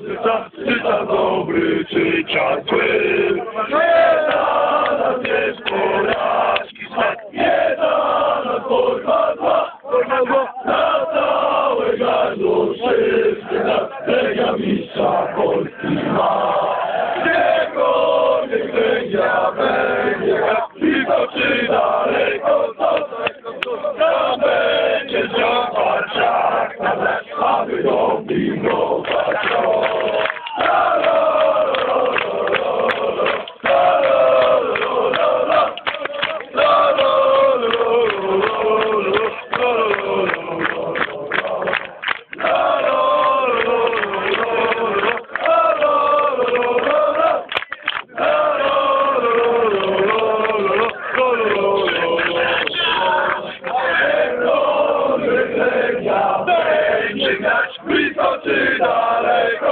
czy czas, dobry, czy czas zły. Nie da nas jest porażki smak, nie da nas forma zła, forma zła. Na całe gardło wszyscy nas legia mistrza Polski ma. Gdziekolwiek sędzia będzie, i to czy daleko, to tam będzie działa czas, aby do Bingo patrzył. biegać blisko czy daleko.